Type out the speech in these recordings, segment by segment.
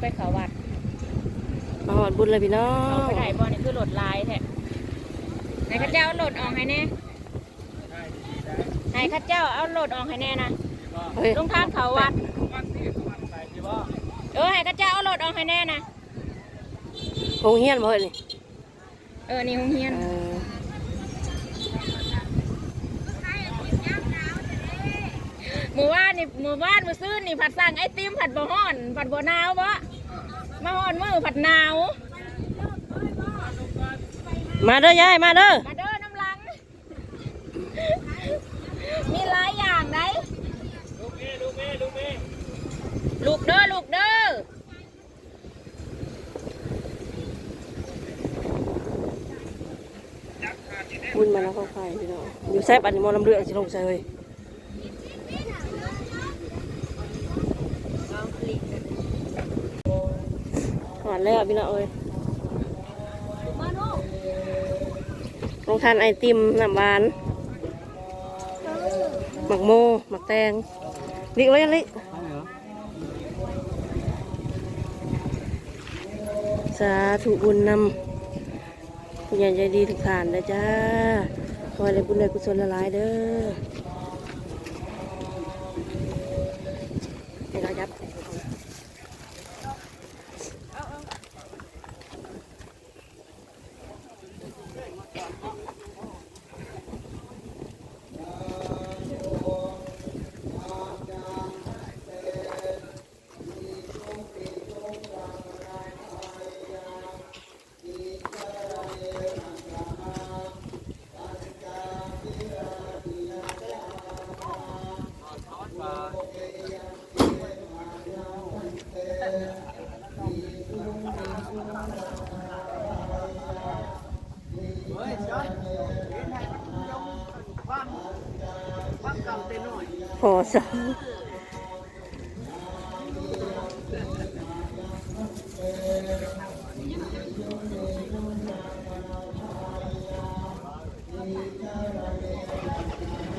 ไปเขาวัดมาหอดบุญเลยพี่น้อเอางไปไหนบ่นี่คือโหลดลายแท้ไหนข้าเจ้าเอาโหลดออกให้แน่ไหนข้าเจ้าเอาโหลดออกให้แน่นะเฮ้ยลงทางเขาวัด เออให้ข้าเจ้าเอาโหลดออกให้แน่นะคงเฮียนบ่เฮ้ยนี่เออ นี่โรงเรียน เออหมู่บ้านนี่หมู่บ้านมาซื้อนี่ผัดสั่งไอติมผัดบ่ฮ้อน ผัดบ่หนาวบ่ มาฮ้อนมือผัดหนาว มาเด้อยายมาเด้อมาเด้อน้ำลัง มีหลายอย่างไหนลูกเด้อลูกเด้อบุญมาแล้วเข้าไฟพี่น้องอยู่แซ่บอันนี้หมอลำเรืองสิลงใส่เฮ้ยห อดแล้วพี่น้องเอ้ยลงทานไอติมน้ำหวาน หมักโมหมักแตงลิกเลยลิกสาธุบุญนำผู้ใหญ่ใจดีทุกท่านนะจ้าขอให้ได้บุญได้กุศลละลายเด้อให้เราจับ พอสอง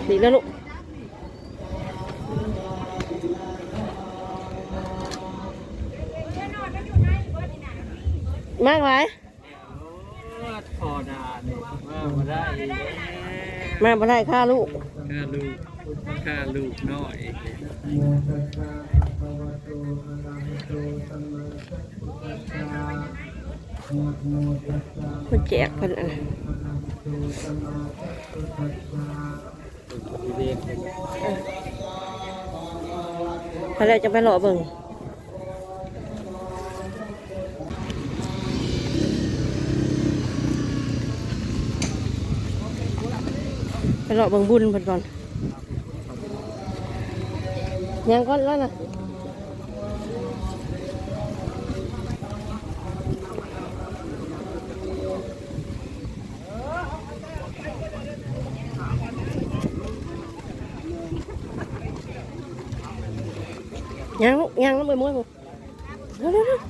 ดีแล้วลูกมากไหมพอดาเนี่ยว่ามาได้มาบ่ได้ค่าลูกค่าลูกค่าลูกน้อย คนแจกคนอันเรียกเขาเลยจะไปหล่อเบิ่งไปหล่อเบิ่งบุญเพิ่นก่อนยังก่อนแล้วนะ ยังลูกยังแล้วไปม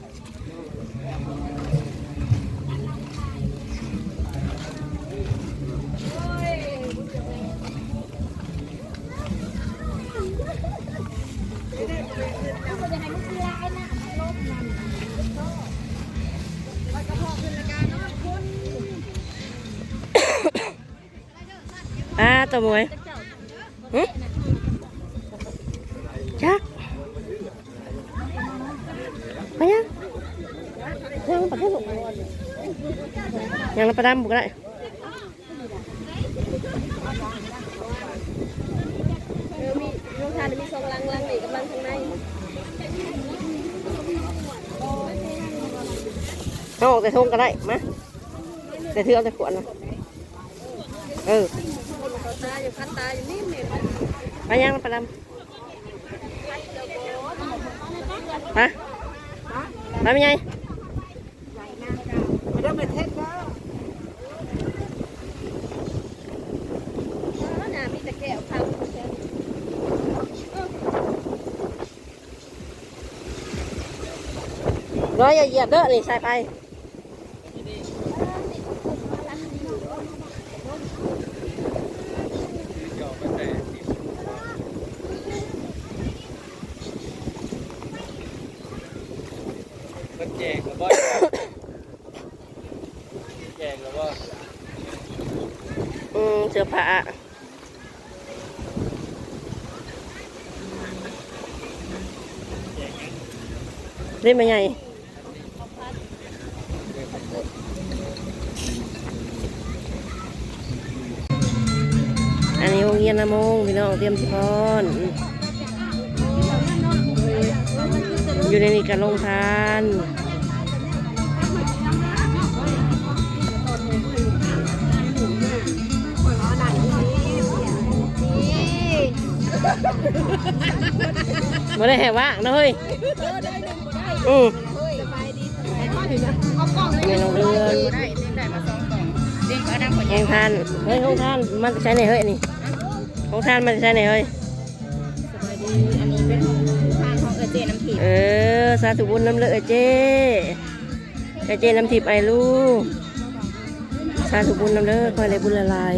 ้ ยังประดามบุกได้เออมีลูกทานมีสองลังลังนี่กำลังข้างในเอาออกแต่ทงก็ได้มาแต่เทือเอาแต่ขวดนะเออตาอยู่คันตาอยู่นี่เนี่ยไปยังประดามไปไปเป็นไงไม่ได้ไปเทศก็น่ะมีแต่แก้วคำ ร้อยอย่าเหยียบเด้อนี่ใส่ไปจอบแต่พิ่นแจกแล้วบ่แจกแล้วบ่อืมเสื้อผ้าเล่นมาใหญ่อันนี้โรง ยนนะโมงพี่น้องเตรียมสิพรอยู่ในนี้กันลงทานบ่ได้แหวว่างนะเฮ้ยอืมนี่น้องเดือนได้เล่นได้มาสองกล่องเล่นก็น้ำขวดห้องทานเฮ้ยห้องทานมันใช้ไหนเฮ้ยนี่ ห้องทานมันใช้ไหนเฮ้ยสบายดี อันนี้เป็นทางของเอเจน้ำผิวเออ สาธุบุญน้ำเลอะเจ้เอเจ้น้ำทิพย์ไอลูกสาธุบุญน้ำเลอะคอยเลยบุญละลาย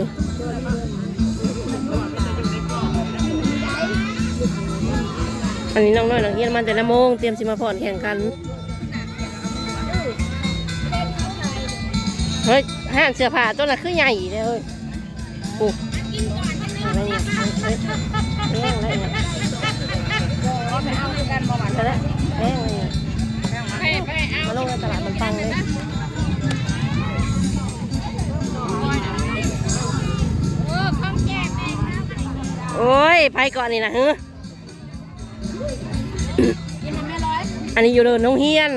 อันนี้น้องน้อยนักเรียนมันแต่ละโมงเตรียมสิมาผ่อนแข่งกัน เฮ้ยห้างเสื้อผ้าตัวน่ะคือใหญ่เลย เนี่ยเฮ้ยเฮ้ยอะไรเนี่ยไปเอากันบ่หวานไปแล้วแห้งเลยเนี่ยไปไปเอามาลงในตลาดมันปังเลยโอ้ยไปก่อนนี่นะเฮ้ยนมันไม่ร้ออันนี้อยู่เดินน้องเฮียน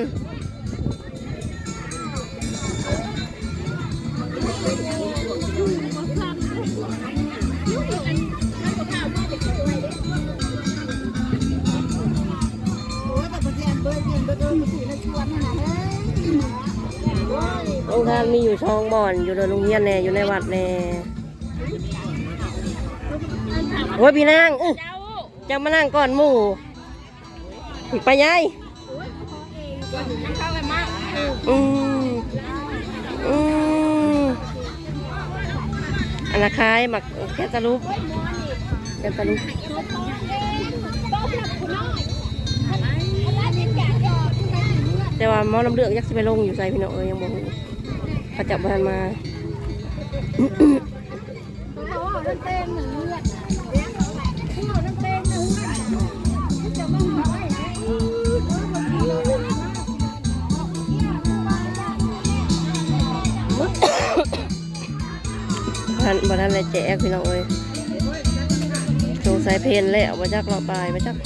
ทานมีอยู่ช่องบ่อน อยู่ในโรงเรียนแน่อยู่ในวัดแน่โอ้ยพี่นางอื้อเจ้าจะมานั่งก่อนหมู่ไปยายอืมอืมอันละคายหมักแคตาลูปแคตาลูปแต่ว่าหมอลำเลือกยักษ์สิไปลงอยู่ใส่พี่น้องเอ้ยยังบอก เขาจับบ้านมาท่านบ่ท่านเลยแจกพี่น้องเอ้ยสงสัยเพนแล้วมาจักเราตายมาจัก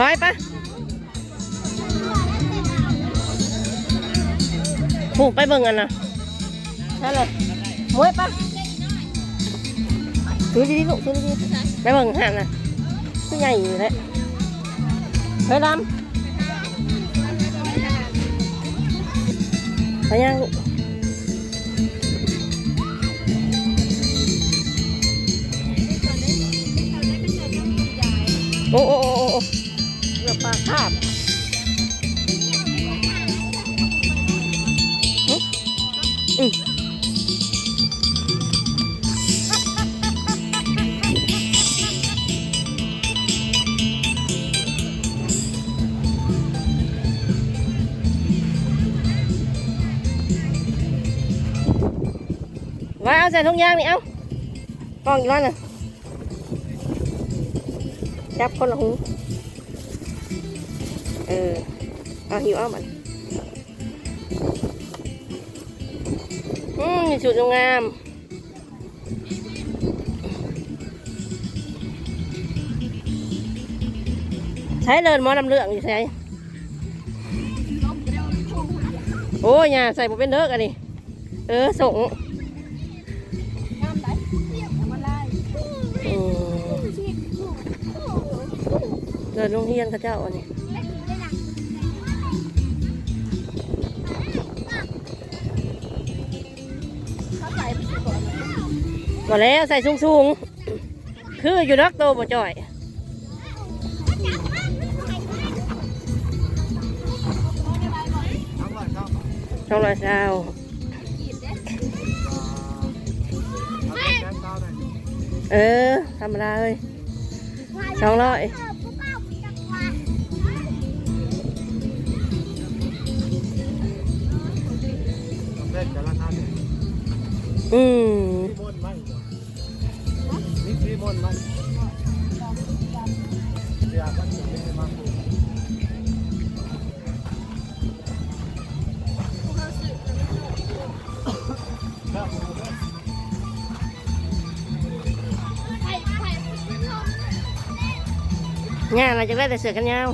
ร้อยปะผูกไปเบิ่งกันนะนั่นเลยมวยปะซื้อดีๆลูกซื้อดีๆไปเบิ่งหันนะตัวใหญ่อยู่แล้วเฮ้ยดำไปยังลูกโอ้โอ้โอ้ โอ้โอ้เรือปลาคาบหึอืว่าเอาใส่ถุงยางนี่เอากล้องอีกแล้วน่ะจับคนละหู เออเอาหิวเอามันอืมมีชุดงามใช้เลินมอลำเลืองอยู่ใช่โอ้ยย่าใส่ผมเป็นเด้อกันนี่เออส่งเดินโรงเรียนเขาเจ้าอันนี้ ก็แล้วใส่สูงสูงๆคืออยู่นักโตบ่จ่อยเอาก่อนครับช่องร้อยเช้าขีดเออธรรมดาเลยสองร้อยอืม มนต์ไหมนี่พี่มนต์ไหมเดี๋ยวมันจะไม่มาพูดงานเราจะได้แต่เสือกันยาว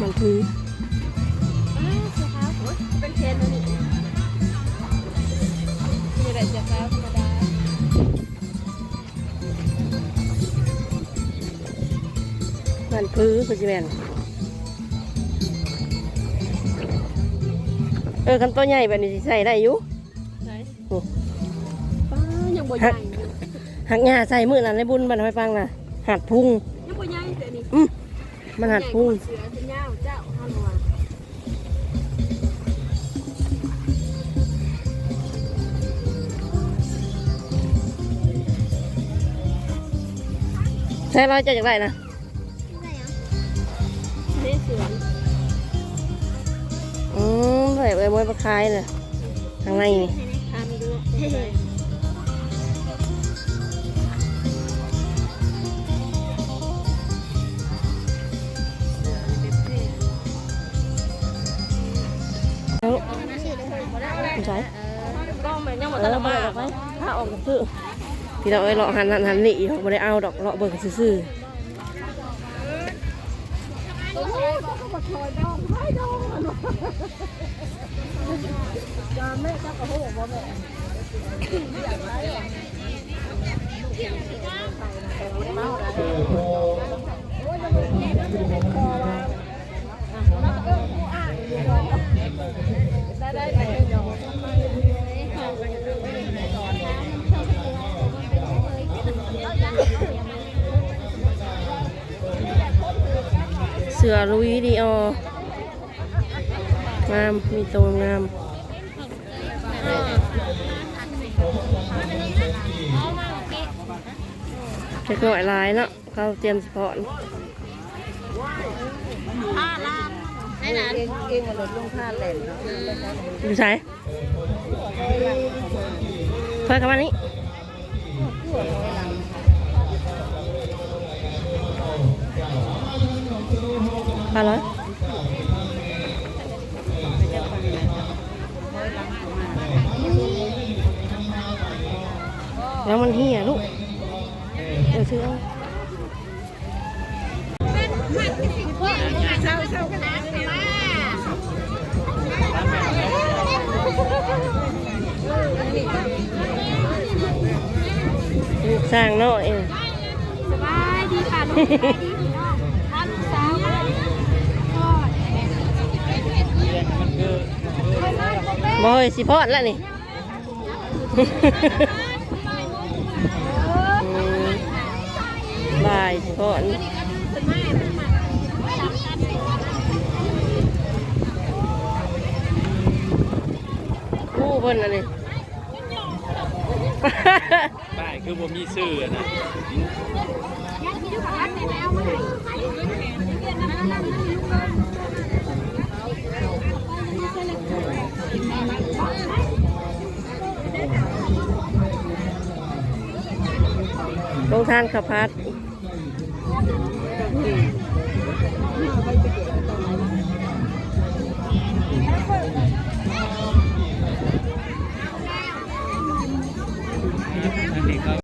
มันพื้นเป็นเทนนี่นี่แหละจะฟ้าธรรมดามันพื้นคือจิแมนเออคันตัวใหญ่แบบนี้สิใส่ได้อยู่ใช่โอ้ป้ายังบ่ใหญ่อยู่หักหญ้าใส่มือนั่นในบุญบันไฟฟังน่ะหัดพุงยังบ่ใหญ่แต่นี่อืมมันหัดพุง ใช่ร้อยเจะจากไรนะเด้เสืออืมใส่ใบมวยปลาคายเลยทางในนี่ ใส่ก็มันยังเอบ่อทันเรามาเอาออกไปถ้าออกกับซื้อที่เราเอ้ยเลาะหันหันหันนี่เขาไม่ได้เอาดอกเลาะเบิกซื่อๆ เสือลุยดีอองาม มีตัวงามเจะก่อยลายเนาะเขาเตรียมสปอร์ตได้หลานเองเองมาลดลงผ้าแหลมอยู่ใส่เพื่อนกันมานี้ พาเลยแล้วมันเหี่ยลูกเออซื้อเอาสร้างเนาะเองสบายดีค่ะลูกสบายดีพี่น้องท่านสาวก็ มันคือ บอ ยสิพอดแล้วนี่อืมบายสิพอดกู้เพิ่นอันนี้ได้คือผมมีชื่อนะ ทานข้าวพัด